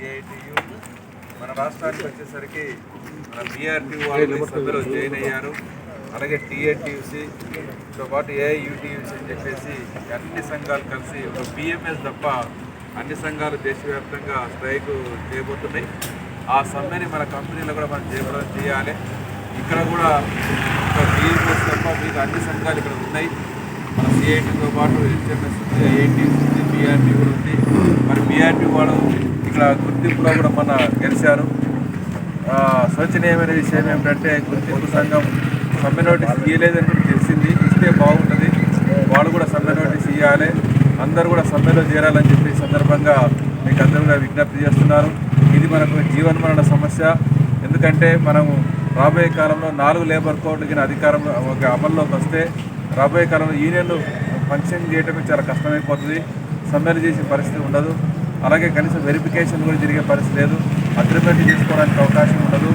CITU మన రాష్ట్రానికి వచ్చేసరికి మన బీఆర్టీ వాళ్ళు సభ్యులు జాయిన్ అయ్యారు. అలాగే టీఏటీయూసీతో పాటు ఏఐయూటీయూసీ అని చెప్పేసి అన్ని సంఘాలు కలిసి ఒక బిఎంఎస్ తప్ప అన్ని సంఘాలు దేశవ్యాప్తంగా స్ట్రైక్ చేయబోతున్నాయి. ఆ సమ్మెని మన కంపెనీలో కూడా మనం చేయడం చేయాలి. ఇక్కడ కూడా ఒక బిఎంఎస్ తప్ప మీకు అన్ని సంఘాలు ఇక్కడ ఉన్నాయి. మన సిఐటితో పాటు హెచ్ఎంఎస్ ఉంది ఐఐటి ఉంది బీఆర్టీ కూడా ఉంది. మరి బీఆర్టీ వాళ్ళు ఇక్కడ గుర్తింపులో కూడా మన గెలిచారు. శోచనీయమైన విషయం ఏమిటంటే గుర్తింపు సంఘం సమ్మె నోటీస్ ఇవ్వలేదని కూడా తెలిసింది. ఇస్తే బాగుంటుంది. వాళ్ళు కూడా సమ్మె నోటీస్ ఇవ్వాలి అందరూ కూడా సమ్మెలో చేరాలని చెప్పి సందర్భంగా మీకు అందరూ కూడా విజ్ఞప్తి చేస్తున్నారు. ఇది మనకు జీవనమరణ సమస్య. ఎందుకంటే మనము రాబోయే కాలంలో నాలుగు లేబర్ కోడ్లు కింద అధికారంలో ఒక అమల్లోకి వస్తే రాబోయే కాలంలో యూనియన్లు ఫంక్షన్ చేయటం చాలా కష్టమైపోతుంది. సమ్మెలు చేసే పరిస్థితి ఉండదు. అలాగే కనీసం వెరిఫికేషన్ కూడా జరిగే పరిస్థితి లేదు. అగ్రిమెంట్ చేసుకోవడానికి అవకాశం ఉండదు.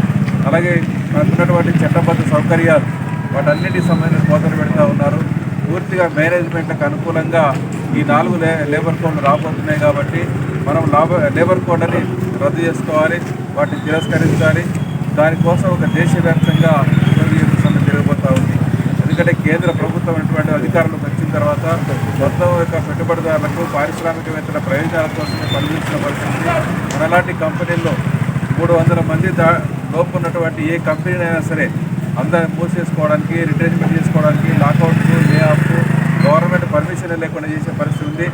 అలాగే మనకున్నటువంటి చట్టబద్ధ సౌకర్యాలు వాటన్నిటికి సంబంధించిన కోతలు పెడతా ఉన్నారు. పూర్తిగా మేనేజ్మెంట్లకు అనుకూలంగా ఈ నాలుగు లే లేబర్ కోడ్లు రాబోతున్నాయి కాబట్టి మనం లాభ లేబర్ కోడ్ని రద్దు చేసుకోవాలి. వాటిని తిరస్కరించాలి. దానికోసం ఒక దేశవ్యాప్తంగా ఈ యొక్క సమ్మె జరగబోతూ ఉంది ఎందుకంటే కేంద్ర ప్రభుత్వం అటువంటి అధికారులకు వచ్చిన తర్వాత మొత్తం యొక్క పెట్టుబడిదారులకు పారిశ్రామికవేత్తల ప్రయోజనాల కోసమే పనిచేసిన పరిస్థితి. మనలాంటి కంపెనీల్లో మూడు వందల మంది దా లోపు ఉన్నటువంటి ఏ కంపెనీ అయినా సరే అందరూ మూసేసుకోవడానికి రిటైర్మెంట్ చేసుకోవడానికి lockout lay off government permission లేకుండా చేసే పరిస్థితి ఉంది.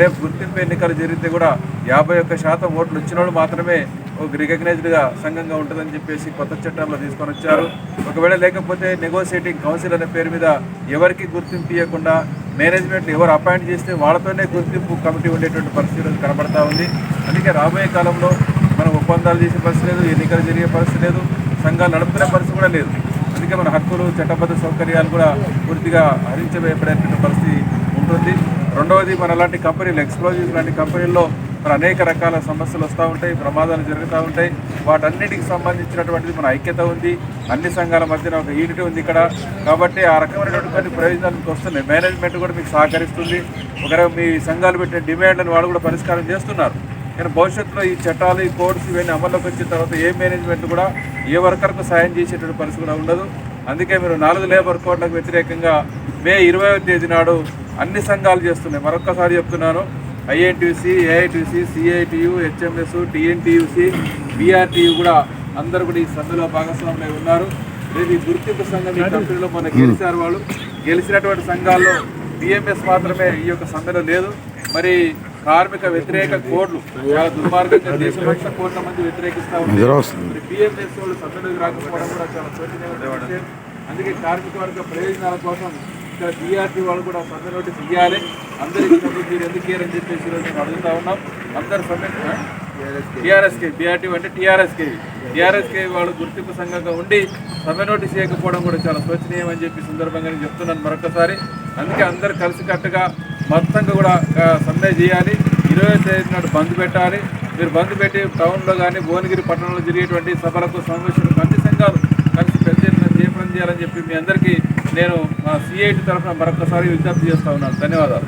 రేపు గుర్తింపు ఎన్నికలు జరిగితే కూడా యాభై ఒక్క శాతం ఓట్లు వచ్చిన వాళ్ళు మాత్రమే ఒక రికగ్నైజ్డ్గా సంఘంగా ఉంటుందని చెప్పేసి కొత్త చట్టంలో తీసుకొని వచ్చారు. ఒకవేళ లేకపోతే నెగోషియేటింగ్ కౌన్సిల్ అనే పేరు మీద ఎవరికి గుర్తింపు ఇవ్వకుండా మేనేజ్మెంట్ ఎవరు అపాయింట్ చేస్తే వాళ్ళతోనే గుర్తింపు కమిటీ ఉండేటువంటి పరిస్థితి కనబడతా ఉంది. అందుకే రాబోయే కాలంలో మనం ఒప్పందాలు చేసే పరిస్థితి లేదు ఎన్నికలు జరిగే పరిస్థితి లేదు సంఘాలు నడుపుకునే పరిస్థితి కూడా లేదు. అందుకే మన హక్కులు చట్టబద్ధ సౌకర్యాలు కూడా పూర్తిగా హరించబడేటువంటి పరిస్థితి ఉంటుంది. రెండవది మన లాంటి కంపెనీలు ఎక్స్ప్లోజివ్ లాంటి కంపెనీల్లో మరి అనేక రకాల సమస్యలు వస్తూ ఉంటాయి ప్రమాదాలు జరుగుతూ ఉంటాయి. వాటన్నిటికి సంబంధించినటువంటిది మన ఐక్యత ఉంది. అన్ని సంఘాల మధ్యన ఒక యూనిటీ ఉంది ఇక్కడ. కాబట్టి ఆ రకమైనటువంటి కొన్ని ప్రయోజనాలు మీకు వస్తున్నాయి. మేనేజ్మెంట్ కూడా మీకు సహకరిస్తుంది. ఒకవేళ మీ సంఘాలు పెట్టిన డిమాండ్లను వాళ్ళు కూడా పరిష్కారం చేస్తున్నారు. కానీ భవిష్యత్తులో ఈ చట్టాలు ఈ కోడ్స్ ఇవన్నీ అమల్లోకి వచ్చిన తర్వాత ఏ మేనేజ్మెంట్ కూడా ఏ వర్కర్కు సాయం చేసేటువంటి పరిస్థితి కూడా ఉండదు. అందుకే మీరు నాలుగు లేబర్ కోడ్లకు వ్యతిరేకంగా మే ఇరవై తేదీ నాడు అన్ని సంఘాలు చేస్తున్నాయి. మరొక్కసారి చెప్తున్నాను. INTC AITC CITU HMS TNTUC BRTU కూడా అందరూ కూడా ఈ సమ్మెలో భాగస్వాములై ఉన్నారు. రేపు ఈ గుర్తింపు సంఘం ఈ కంపెనీలో మన గెలిచారు వాళ్ళు. గెలిచినటువంటి సంఘాల్లో బిఎంఎస్ మాత్రమే ఈ యొక్క సమ్మెలో లేదు. మరి కార్మిక వ్యతిరేక కోడ్లు చాలా దుర్మార్గంగా దేశమంతా కోట్ల మంది వ్యతిరేకిస్తా ఉన్నారు. బిఎంఎస్ వాళ్ళు సమ్మెలోకి రాకపోవడం కూడా చాలా విషయం. అందుకే కార్మిక వర్గ ప్రయోజనాల కోసం ఇక్కడ బీఆర్టీ వాళ్ళు కూడా సమ్మె నోటీస్ ఇవ్వాలి అందరికీ సమ్మె మీరు ఎందుకు ఇయ్యరని చెప్పేసి ఈరోజు మేము అడుగుతా ఉన్నాం. అందరు సమ్మె టీఆర్ఎస్కే బీఆర్టీ అంటే టీఆర్ఎస్కే టీఆర్ఎస్కే వాళ్ళు గుర్తింపు సంఘంగా ఉండి సమ్మె నోటీస్ ఇవ్వకపోవడం కూడా చాలా శోచనీయం అని చెప్పి సందర్భంగా నేను చెప్తున్నాను మరొకసారి అందుకే అందరు కలిసికట్టుగా మొత్తంగా కూడా సమ్మె చేయాలి. ఇరవై తేదీ నాడు బంద్ పెట్టాలి. మీరు బంద్ పెట్టి టౌన్లో కానీ భువనగిరి పట్టణంలో జరిగేటువంటి సభలకు సమావేశాలకు అన్ని సంఘాలు కలిసి పెద్ద చేయాలని చెప్పి మీ అందరికీ నేను మా సిఐటి తరఫున మరొకసారి విజ్ఞప్తి చేస్తా ఉన్నాను. ధన్యవాదాలు.